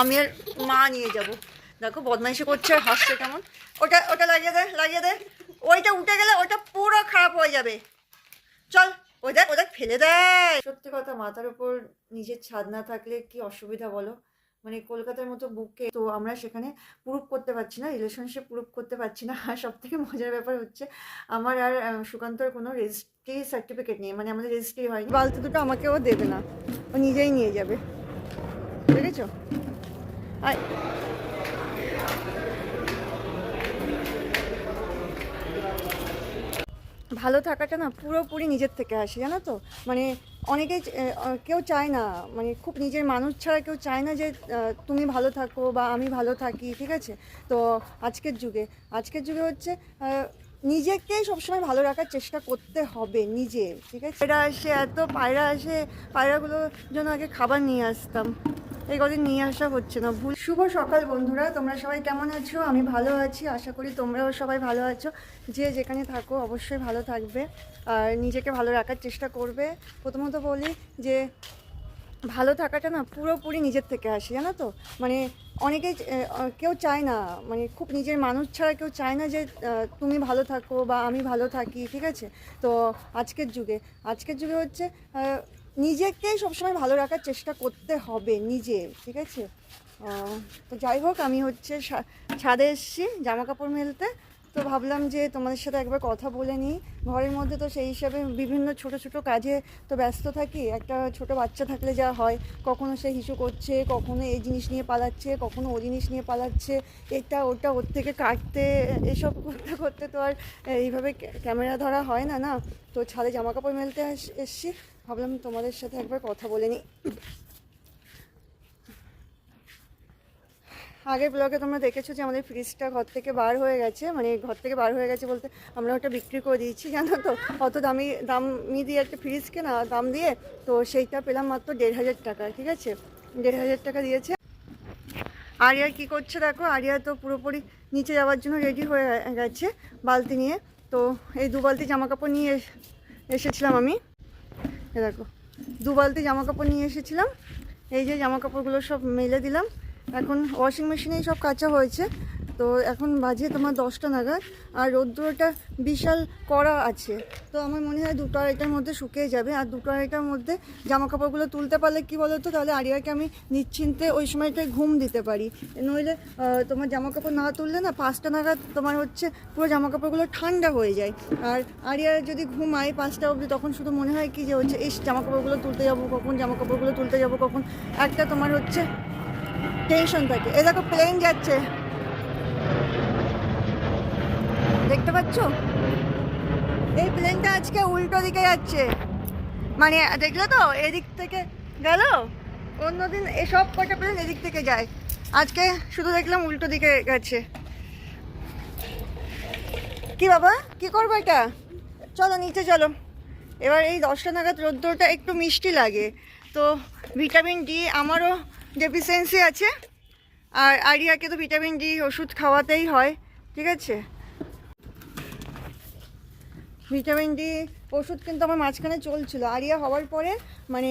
আমি আর মা নিয়ে যাব। দেখো, বদমাইশি করছে আর হাসছে কেমন। ওটা ওটা লাগিয়ে দে লাগিয়ে দে। ওইটা উঠে গেলে ওটা পুরো খারাপ হয়ে যাবে। চল, ওই দেখ ওদের ফেলে দেয় সত্যি কথা, মাথার উপর নিজের ছাদ না থাকলে কি অসুবিধা বলো? মানে কলকাতার মতো বুকে, তো আমরা সেখানে প্রুভ করতে পারছি না রিলেশনশিপ প্রুভ করতে পারছি না। আর সব থেকে মজার ব্যাপার হচ্ছে, আমার আর সুকান্তর কোনো রেজিস্ট্রি সার্টিফিকেট নেই। মানে আমাদের রেজিস্ট্রি হয়নি। বালতি দুটো আমাকেও দেবে না, ও নিজেই নিয়ে যাবে। বুঝেছ আর ভালো থাকাটা না পুরোপুরি নিজের থেকে আসে জানো তো? মানে আহ, কেউ চায় না মানে খুব নিজের মানুষ ছাড়া কেউ চায় না যে তুমি ভালো থাকো বা আমি ভালো থাকি ঠিক আছে? তো আজকের যুগে আজকের যুগে হচ্ছে আহ, নিজেকেই সবসময় ভালো রাখার চেষ্টা করতে হবে নিজে ঠিক আছে? পায়রা আসে এত পায়রা আসে পায়রাগুলোর জন্য আগে খাবার নিয়ে আসতাম। এই কদিন নিয়ে আসা হচ্ছে না ভুল। শুভ সকাল বন্ধুরা তোমরা সবাই কেমন আছো? আমি ভালো আছি আশা করি তোমরাও সবাই ভালো আছো। যে যেখানে থাকো অবশ্যই ভালো থাকবে। আর নিজেকে ভালো রাখার চেষ্টা করবে। প্রথমত বলি যে ভালো থাকাটা না পুরোপুরি নিজের থেকে আসে জানো তো? মানে অনেকেই আহ, কেউ চায় না মানে খুব নিজের মানুষ ছাড়া কেউ চায় না যে তুমি ভালো থাকো বা আমি ভালো থাকি ঠিক আছে? তো আজকের যুগে আজকের যুগে হচ্ছে আহ, নিজেকেই সবসময় ভালো রাখার চেষ্টা করতে হবে নিজে ঠিক আছে? তো যাই হোক আমি হচ্ছে ছাদে এসেছি জামা কাপড় মেলতে। তো ভাবলাম যে তোমাদের সাথে একবার কথা বলে নিই। ঘরের মধ্যে তো সেই হিসাবে বিভিন্ন ছোট ছোট কাজে তো ব্যস্ত থাকি। একটা ছোট বাচ্চা থাকলে যা হয়, কখনো সে হিসু করছে, কখনো এই জিনিস নিয়ে পালাচ্ছে, কখনো ও জিনিস নিয়ে পালাচ্ছে, এটা, ওটা, ওর থেকে কাটতে, এসব করতে করতে তো আর এইভাবে ক্যামেরা ধরা হয় না না? তো ছাদে জামা কাপড় মেলতে এসছি। ভাবলাম তোমাদের সাথে একবার কথা বলে নিই। আগের ব্লগে তোমরা দেখেছ যে আমাদের ফ্রিজটা ঘর থেকে বার হয়ে গেছে মানে ঘর থেকে বার হয়ে গেছে বলতে আমরা ওটা বিক্রি করে দিয়েছি, জানো তো? অত দামি দামি দিয়ে একটা ফ্রিজ কেনা, দাম দিয়ে, তো সেইটা পেলাম মাত্র দেড় হাজার টাকা, ঠিক আছে? দেড় হাজার টাকা দিয়েছে। আরিয়া কি করছে দেখো, আরিয়া তো পুরোপুরি নিচে যাওয়ার জন্য রেডি হয়ে গেছে বালতি নিয়ে, তো এই দু বালতি জামা কাপড় নিয়ে এস- এসেছিলাম আমি। দেখো, দু বালতি জামা কাপড় নিয়ে এসেছিলাম, এই যে জামা কাপড়গুলো সব মেলে দিলাম এখন ওয়াশিং মেশিনেই সব কাচা হয়েছে। তো এখন বাজে তোমার দশটা নাগাদ, আর রৌদ্রটা বিশাল কড়া আছে। তো আমার মনে হয় দুটো আড়াইটার মধ্যে শুকিয়ে যাবে। আর দুটো আড়াইটার মধ্যে জামা কাপড়গুলো তুলতে পারলে কি বলো তো তাহলে আরিয়াকে আমি নিশ্চিন্তে ওই সময়টায় ঘুম দিতে পারি। নইলে তোমার জামা কাপড় না তুললে না পাঁচটা নাগাদ তোমার হচ্ছে পুরো জামা কাপড়গুলো ঠান্ডা হয়ে যায়। আর আরিয়া যদি ঘুমায় পাঁচটা অবধি, তখন শুধু মনে হয় কি যে হচ্ছে এই জামা কাপড়গুলো তুলতে যাব কখন জামা কাপড়গুলো তুলতে যাব কখন? একটা তোমার হচ্ছে টেনশন থাকে এ দেখো প্লেন যাচ্ছে দেখতে পাচ্ছ এই প্লেনটা আজকে উল্টো দিকে যাচ্ছে মানে দেখল তো এদিক থেকে গেল অন্যদিন এসব কটা প্লেন এদিক থেকে যায় আজকে শুধু দেখলাম উল্টো দিকে গেছে কি বাবা কি করব এটা চলো নিচে চলো এবার এই দশটা নাগাদ রোদ্দুরটা একটু মিষ্টি লাগে তো ভিটামিন ডি আমারও ডেফিসিয়েন্সি আছে, আর আরিয়াকে তো ভিটামিন ডি ওষুধ খাওয়াতেই হয়, ঠিক আছে? ভিটামিন ডি ওষুধ কিন্তু আমার মাঝখানে চলছিল। আরিয়া হওয়ার পরে মানে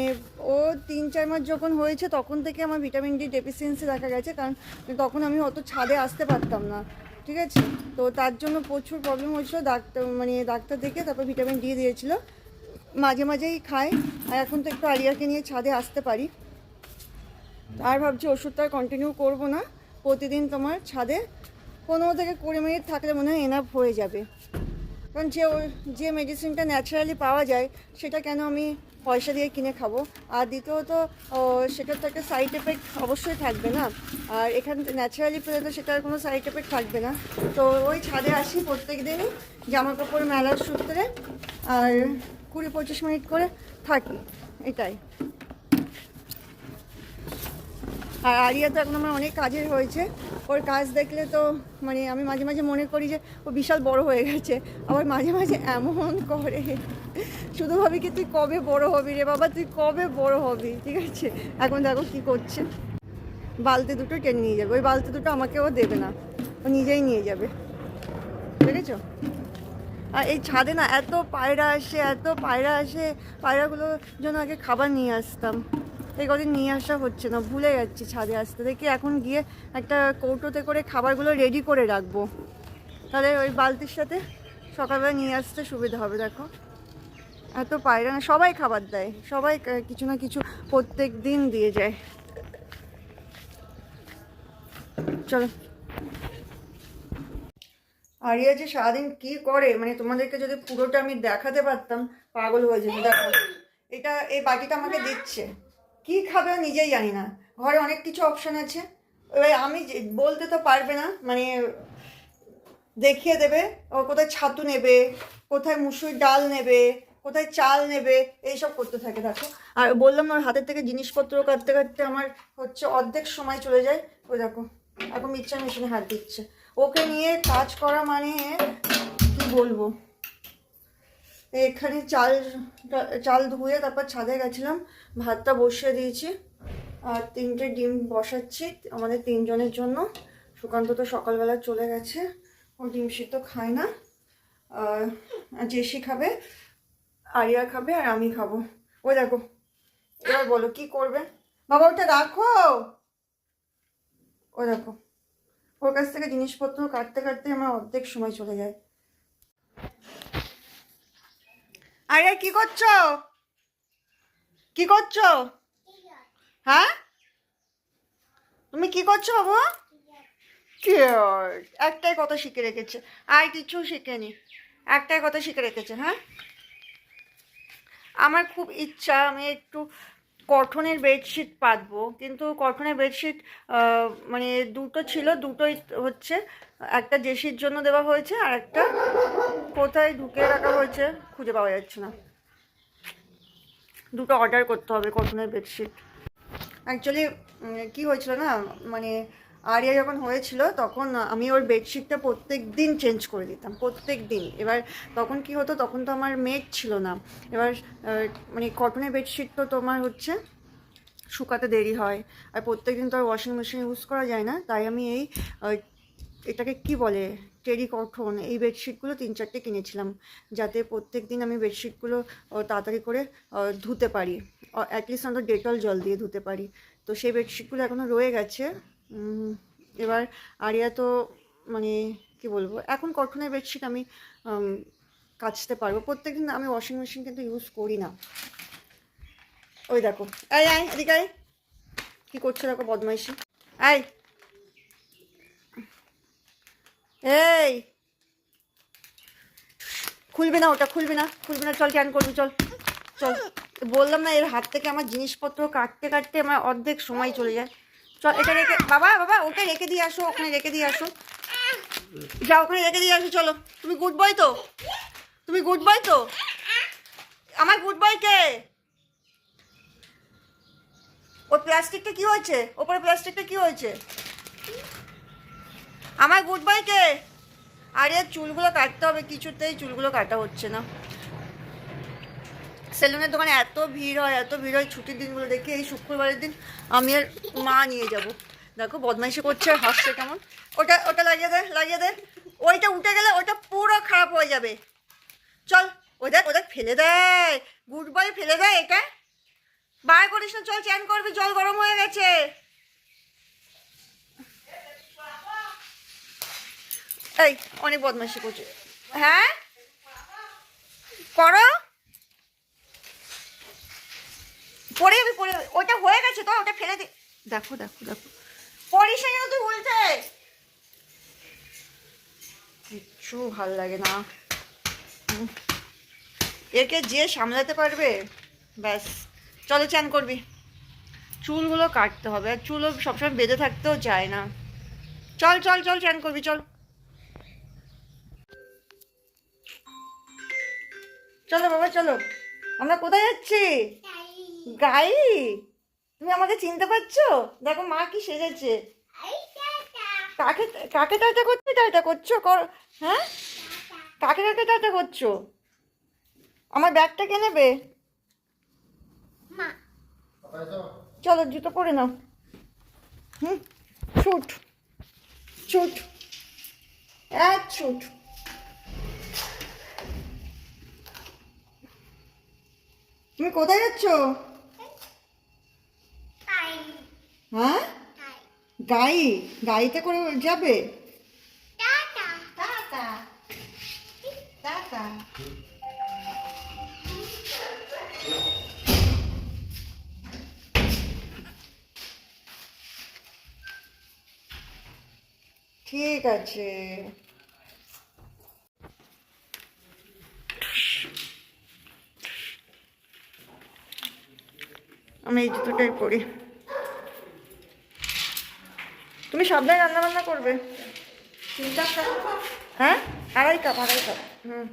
ও তিন চার মাস যখন হয়েছে, তখন থেকে আমার ভিটামিন ডি ডেফিসিয়েন্সি দেখা গেছে, কারণ তখন আমি অত ছাদে আসতে পারতাম না, ঠিক আছে? তো তার জন্য প্রচুর প্রবলেম হয়েছিল, ডাক্তার মানে ডাক্তার দেখে তারপর ভিটামিন ডি দিয়েছিল। মাঝে মাঝেই খাই আর এখন তো একটু আরিয়াকে নিয়ে ছাদে আসতে পারি। আর ভাবছি ওষুধটা কন্টিনিউ করব না। প্রতিদিন তোমার ছাদে। পনেরো থেকে কুড়ি মিনিট থাকলে মনে হয় এনাফ হয়ে যাবে। কারণ যে যে মেডিসিনটা ন্যাচারালি পাওয়া যায়, সেটা কেন আমি পয়সা দিয়ে কিনে খাব? আর দ্বিতীয়ত সেটার তো একটা সাইড এফেক্ট অবশ্যই থাকবে না। আর এখান ন্যাচারালি পেলে তো সেটার কোনো সাইড এফেক্ট থাকবে না। তো ওই ছাদে আসি প্রত্যেক দিনই জামা কাপড় মেলার সূত্রে। আর কুড়ি পঁচিশ মিনিট করে থাকি। এটাই। আর আরিয়া তো এখন আমার অনেক কাজের হয়েছে ওর কাজ দেখলে তো মানে আমি মাঝে মাঝে মনে করি যে ও বিশাল বড় হয়ে গেছে। আবার মাঝে মাঝে এমন করে। শুধু ভাবি কি তুই কবে বড় হবি রে বাবা? তুই কবে বড় হবি? ঠিক আছে? এখন দেখো কি করছে। বালতি দুটো টেনে নিয়ে যাবে। ওই বালতি দুটো আমাকে ও দেবে না। ও নিজেই নিয়ে যাবে। দেখেছ আর এই ছাদে না এত পায়রা আসে, এত পায়রা আসে। পায়রাগুলোর জন্য আগে খাবার নিয়ে আসতাম। এই কদিন নিয়ে আসা হচ্ছে না, ভুলে যাচ্ছি ছাদে আসতে। দেখি এখন গিয়ে একটা কৌটোতে করে খাবারগুলো রেডি করে রাখব। তাহলে ওই বালতির সাথে সকালবেলা নিয়ে আসতে সুবিধা হবে, দেখো। এত পায়রা না, সবাই খাবার দেয়। সবাই কিছু না কিছু প্রত্যেক দিন দিয়ে যায়। চলো। আরিয়া যে সারাদিন কি করে মানে তোমাদেরকে যদি পুরোটা আমি দেখাতে পারতাম, পাগল হয়ে যেত, দেখো। এটা, এই বাটিটা আমাকে দিচ্ছে। কি খাবে নিজেই জানি না। ঘরে অনেক কিছু অপশন আছে। এবার আমি বলতে তো পারবে না মানে দেখিয়ে দেবে, ও কোথায় ছাতু নেবে, কোথায় মুসুর ডাল নেবে, কোথায় চাল নেবে, এইসব করতে থাকে, দেখো। আর বললাম ওর হাতের থেকে জিনিসপত্র কাটতে কাটতে আমার হচ্ছে অর্ধেক সময় চলে যায়। ও দেখো, এখন মিক্সচার মেশিনে হাত দিচ্ছে। ওকে নিয়ে কাজ করা মানে কি বলব? এখানে চাল চাল ধুয়ে তারপর ছাদে গেছিলাম। ভাতটা বসিয়ে দিয়েছি। আর তিনটে ডিম বসাচ্ছি আমাদের তিনজনের জন্য। সুকান্ত তো সকালবেলা চলে গেছে। ও ডিম সিদ্ধ খায় না। জেসি খাবে, আরিয়া খাবে আর আমি খাব। ওই দেখো, এবার বলো কি করবে? বাবা, ওটা রাখো। ও দেখো, ওর কাছ থেকে জিনিসপত্র কাটতে কাটতে আমার অর্ধেক সময় চলে যায়। আরে, কি করছ? কি করছ? হ্যাঁ? তুমি কি করছ বাবু. একটাই কথা শিখে রেখেছে। আর কিছু শিখেনি। একটাই কথা শিখে রেখেছে হ্যাঁ? আমার খুব ইচ্ছা, আমি একটু কঠনের বেডশিট পাতবো। কিন্তু কঠনের বেডশিট মানে দুটো ছিল, দুটোই হচ্ছে একটা জেসির জন্য দেওয়া হয়েছে আর একটা কোথায় ঢুকে রাখা হয়েছে খুঁজে পাওয়া যাচ্ছে না। দুটো অর্ডার করতে হবে কটনের বেডশিট অ্যাকচুয়ালি কি হয়েছিল না মানে আরিয়া যখন হয়েছিল তখন আমি ওর বেডশিটটা প্রত্যেক দিন চেঞ্জ করে দিতাম প্রত্যেক দিন এবার তখন কি হতো, তখন তো আমার মেড ছিল না। এবার মানে কটনের বেডশিট তো তোমার হচ্ছে শুকাতে দেরি হয়। আর প্রত্যেক দিন তো আর ওয়াশিং মেশিন ইউজ করা যায় না। তাই আমি এই এটাকে কি বলে? টেরি কটন এই বেডশিটগুলো তিন চারটে কিনেছিলাম, যাতে প্রত্যেক দিন আমি বেডশিটগুলো তাড়াতাড়ি করে ধুতে পারি। অ্যাটলিস্ট অন্তত ডেটল জল দিয়ে ধুতে পারি। তো সেই বেডশিটগুলো এখনও রয়ে গেছে। এবার আরিয়া তো মানে কি বলব? এখন কটনের বেডশিট আমি কাচতে পারব। প্রত্যেকদিন আমি ওয়াশিং মেশিন কিন্তু ইউজ করি না। ওই দেখো। এই আয় এদিকে আয়। কী করছে দেখো বদমাইশি? আয় এই। খুলবে না ওটা, খুলবে না খুলবে না, চল ক্যান করবি, চল চল। বললাম না এর হাত থেকে আমার জিনিসপত্র কাটতে কাটতে আমার অর্ধেক সময় চলে যায়। চল, এটা রেখে, বাবা বাবা, ওকে রেখে দিয়ে আসো, ওখানে রেখে দিয়ে আসো। যা ওখানে রেখে দিয়ে আসো, চলো। তুমি গুড বয় তো? তুমি গুড বয় তো? আমার গুড বয় কে? ওই প্লাস্টিকটা কি হয়েছে? ওপরে প্লাস্টিকটা কি হয়েছে? আমার গুড বয় কে? আরে, চুলগুলো কাটতে হবে, কিছুতেই চুলগুলো কাটা হচ্ছে না। সেলুনের দোকানে এত ভিড় হয়, এত ভিড় হয় ছুটির দিনগুলো দেখে এই শুক্রবারের দিন আমি আর মা নিয়ে যাব। দেখো, বদমাইশি করছে আর হাসছে কেমন। ওটা ওটা লাগিয়ে দে লাগিয়ে দে। ওইটা উঠে গেলে ওটা পুরো খারাপ হয়ে যাবে। চল ওই দেখ ও দেখ ফেলে দেয় গুড বাই ফেলে দেয় এটা বার করিস না, চল, চ্যান করবি, জল গরম হয়ে গেছে এই, অনেক বদমাইশি করছে। হ্যাঁ? করো। পরে যাবি পরে। ওটা হয়ে গেছে তো, ওটা ফেলে দে। দেখো দেখো দেখো। পরিস তুই উল্টে। কিচ্ছু ভালো লাগে না। একে যে সামলাতে পারবে, ব্যাস। চলো চান করবি। চুলগুলো কাটতে হবে। আর চুলও সবসময় বেঁধে থাকতেও চায় না। চল চল চল, চান করবি, চল। চলো বাবা চলো। আমরা কোথায় যাচ্ছি? গাই তুমি আমাকে চিনতে পারছ? দেখো মা কি সেজেছে। কাকে কাকে টাটা করছ টাটা করছ? কর হ্যাঁ? কাকে কাকে টাটা করছ? আমার ব্যাগটা কে নেবে? চলো জুতো পরে নাও। হুম ছুট ছুট। এক ছুট। তুমি কোথায় যাচ্ছ? হ্যাঁ? গাই গাড়িতে করে যাবে? ঠিক আছে। আমি এই জুতোটাই পরি। তুমি সাবধানে রান্না বান্না করবে। হ্যাঁ? আড়াই কাপ আড়াই cup. Hmm.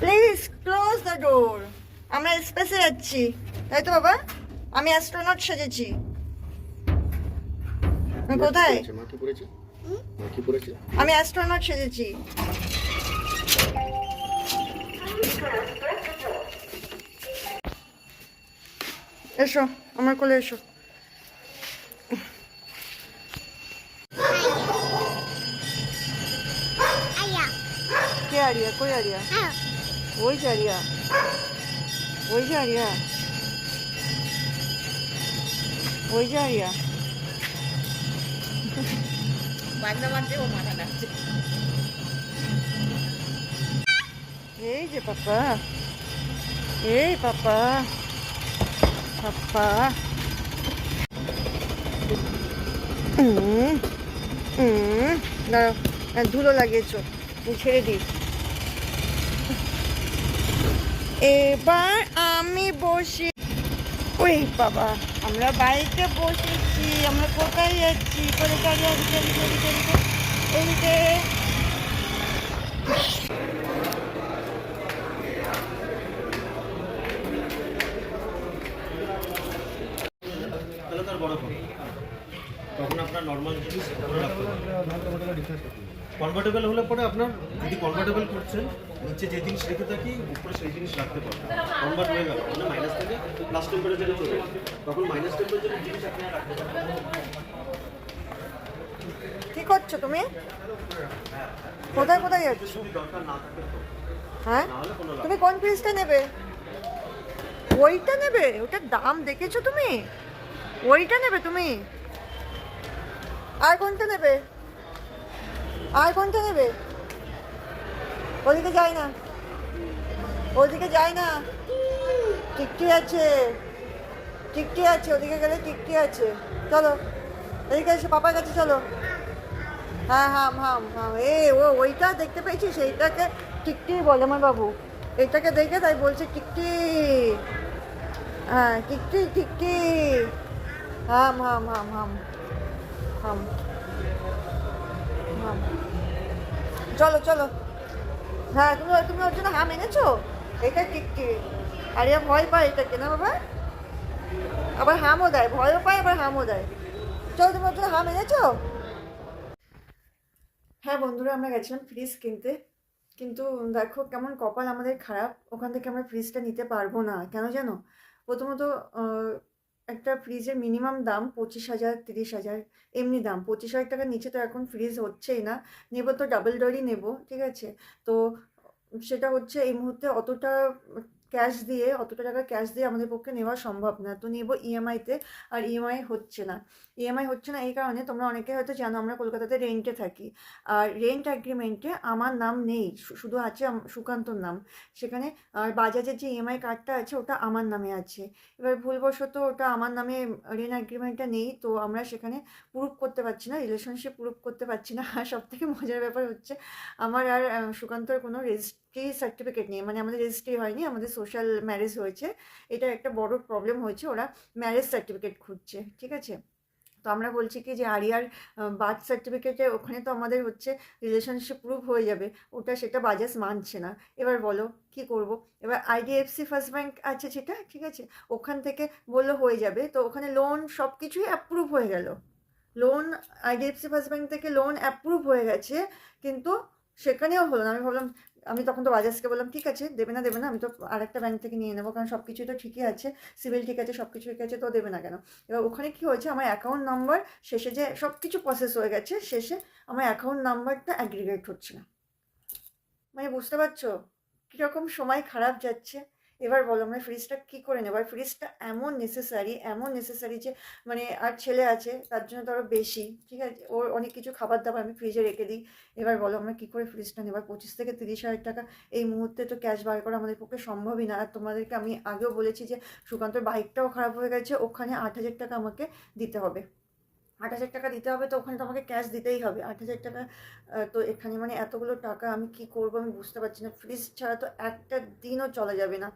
Please close the door আমরা স্পেসে যাচ্ছি। তাই তো বাবা? আমি অ্যাস্ট্রোনট সেজেছি। কোথায়? আমি অ্যাস্ট্রোনট সেজেছি। এসো আমার কোলে এসো। কে আরিয়া? কই আরিয়া? আয়া ওই যে আরিয়া। ওই যে আরিয়া। ওই যে আরিয়া। বাজনা বাজছে ও মাথা ডাকছে এই যে পাপা। এই পাপা। দাঁড়াও হ্যাঁ, ধুলো লাগিয়েছো ছেড়ে দিই এবার আমি বসে ওই বাবা আমরা বাইকে বসেছি আমরা কোথায় যাচ্ছি? করে গাড়ি এদিকে তাহলে তার বড় ফোন তখন আপনার নর্মাল জিনিস ধরে রাখতে কনভার্টেবল হলে পরে আপনার যদি কনভার্টেবল করছেন নিচে যে জিনিস রেখে থাকি উপরে সেই জিনিস রাখতে পারবেন। কনভার্ট হয়ে গেল। মানে মাইনাস থেকে প্লাস টেম্পারেচারে চলে তখন মাইনাস টেম্পারেচারের জিনিস আপনি রাখতে পারবেন কি করছ তুমি? কোথায় কোথায় যাচ্ছ? হ্যাঁ? তুমি কোন পিসটা নেবে? ওইটা নেবে? ওটার দাম দেখেছ তুমি? ওইটা নেবে তুমি? আর কোনটা নেবে? আর কোনটা নেবে? ওদিকে যাই না। ওদিকে যাই না। টিকটি আছে। টিকটি আছে, ওদিকে গেলে টিকটি আছে। চলো, এদিকে এসে, পাপার কাছে চলো। হ্যাঁ হাম হাম হাম। এ, ও, ওইটা দেখতে পেয়েছি, সেইটাকে টিকটি বলে আমার বাবু। এটাকে দেখে তাই বলছে টিকটি। হ্যাঁ টিকটি টিকটি। হাম হাম হাম হাম হাম হাম। চলো চলো। হ্যাঁ তুমি তুমি ওর জন্য হাম এনেছো? এটা টিকটি আরে ভয় পায় এটাকে না বাবা? আবার হামও দেয়, ভয়ও পায়, আবার হামও দেয়। চলো, তুমি ওর জন্য হাম এনেছো? হ্যাঁ বন্ধুরা, আমরা গেছিলাম ফ্রিজ কিনতে। কিন্তু দেখো, কেমন কপাল আমাদের খারাপ। ওখান থেকে আমরা ফ্রিজটা নিতে পারব না। কেন জানো? প্রথমত একটা ফ্রিজের মিনিমাম দাম পঁচিশ হাজার, তিরিশ হাজার, এমনি দাম। পঁচিশ হাজার টাকার নিচে তো এখন ফ্রিজ হচ্ছেই না। নেব তো ডাবল ডোরই নেব, ঠিক আছে? তো সেটা হচ্ছে এই মুহূর্তে অতটা ক্যাশ দিয়ে, অতটা টাকা ক্যাশ দিয়ে আমাদের পক্ষে নেওয়া সম্ভব না। তো নেব ইএমআইতে আর ইএমআই হচ্ছে না। ইএমআই হচ্ছে না এই কারণে তোমরা অনেকে হয়তো জানো আমরা কলকাতাতে রেন্টে থাকি। আর রেন্ট অ্যাগ্রিমেন্টে আমার নাম নেই শুধু আছে সুকান্তর নাম। সেখানে, আর বাজাজের যে ইএমআই কার্ডটা আছে ওটা আমার নামে আছে। এবার ভুলবশত ওটা আমার নামে রেন্ট অ্যাগ্রিমেন্টটা নেই, তো আমরা সেখানে প্রুভ করতে পারছি না রিলেশনশিপ প্রুভ করতে পারছি না। আর সব থেকে মজার ব্যাপার হচ্ছে, আমার আর সুকান্তর কোনো রেজিস্ট্রি সার্টিফিকেট নেই। মানে আমাদের রেজিস্ট্রি হয়নি, আমাদের সোশ্যাল ম্যারেজ হয়েছে। এটা একটা বড় প্রবলেম হয়েছে, ওরা ম্যারেজ সার্টিফিকেট খুঁজছে, ঠিক আছে? তো আমরা বলছি কি যে আরিয়ার বার্থ সার্টিফিকেটে ওখানে তো আমাদের হচ্ছে রিলেশনশিপ প্রুভ হয়ে যাবে। ওটা সেটা বাজাজ মানছে না। এবার বলো, কি করব? এবার আইডিএফসি ফার্স্ট ব্যাংক আছে সেটা? ঠিক আছে। ওখান থেকে বলল হয়ে যাবে। তো ওখানে লোন সব কিছুই অ্যাপ্রুভ হয়ে গেল। লোন আইডিএফসি ফার্স্ট ব্যাংক থেকে লোন অ্যাপ্রুভ হয়ে গেছে, কিন্তু সেখানেও হলো না। আমি ভাবলাম আমি তখন তো বাজাজকে বললাম, ঠিক আছে, দেবে না দেবে না, আমি তো আরেকটা ব্যাংক থেকে নিয়ে নেব, কারণ সব কিছুই তো ঠিকই আছে সিভিল ঠিক আছে সব কিছু ঠিক আছে, তো দেবে না কেন? এবার ওখানে কি হয়েছে, আমার অ্যাকাউন্ট নাম্বার শেষে যে সব কিছু প্রসেস হয়ে গেছে, শেষে আমার অ্যাকাউন্ট নাম্বারটা অ্যাগ্রিগেট হচ্ছে না। মানে বুঝতে পারছ? কীরকম সময় খারাপ যাচ্ছে। এবার বলো আমরা ফ্রিজটা কী করে নেব? আর ফ্রিজটা এমন নেসেসারি এমন নেসেসারি যে মানে আর ছেলে আছে, তার জন্য তো বেশি, ঠিক আছে? ওর অনেক কিছু খাবার দাবার আমি ফ্রিজে রেখে দিই। এবার বলো আমরা কী করে ফ্রিজটা নেব? পঁচিশ থেকে তিরিশ হাজার টাকা এই মুহূর্তে তো ক্যাশ বার করা আমাদের পক্ষে সম্ভবই না। আর তোমাদেরকে আমি আগেও বলেছি যে, সুকান্তর বাইকটাও খারাপ হয়ে গেছে, ওখানে আট হাজার টাকা আমাকে দিতে হবে। আট হাজার টাকা দিতে হবে, তো ওখানে তো আমাকে ক্যাশ দিতেই হবে। আট হাজার টাকা তো এখানে মানে এতগুলো টাকা আমি কি করব আমি বুঝতে পারছি না। ফ্রিজ ছাড়া তো একটা দিনও চলা যাবে না।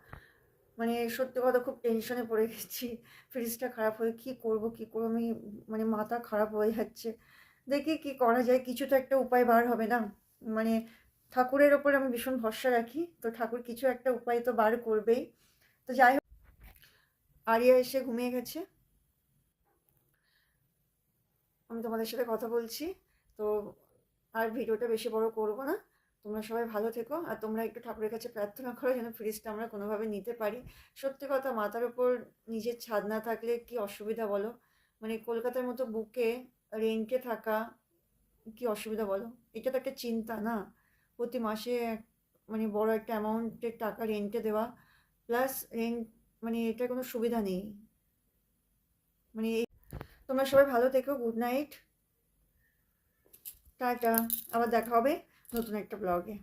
মানে সত্যি কথা খুব টেনশনে পড়ে গেছি। ফ্রিজটা খারাপ হয়ে কি করব, কি করব, আমি মানে মাথা খারাপ হয়ে যাচ্ছে। দেখি কি করা যায়, কিছু তো একটা উপায় বার হবে না। মানে ঠাকুরের ওপর আমি ভীষণ ভরসা রাখি, তো ঠাকুর কিছু একটা উপায় তো বার করবেই। তো যাই হোক, আরিয়া এসে ঘুমিয়ে গেছে। আমি তোমাদের সাথে কথা বলছি। তো আর ভিডিওটা বেশি বড় করব না। তোমরা সবাই ভালো থেকো আর তোমরা একটু ঠাকুরের কাছে প্রার্থনা করো যেন ফ্রিজটা আমরা কোনোভাবে নিতে পারি। সত্যি কথা, মাথার উপর নিজের ছাদ না থাকলে কি অসুবিধা বলো? মানে কলকাতার মতো বুকে রেন্টে থাকা কি অসুবিধা বলো? এটা তো একটা চিন্তা না? প্রতি মাসে মানে বড় একটা অ্যামাউন্টের টাকা রেন্টে দেওয়া। প্লাস রেন্ট মানে এটা কোনো সুবিধা নেই। মানে তোমরা সবাই ভালো থেকো গুড নাইট। টাটা আবার দেখা হবে নতুন একটা ব্লগে।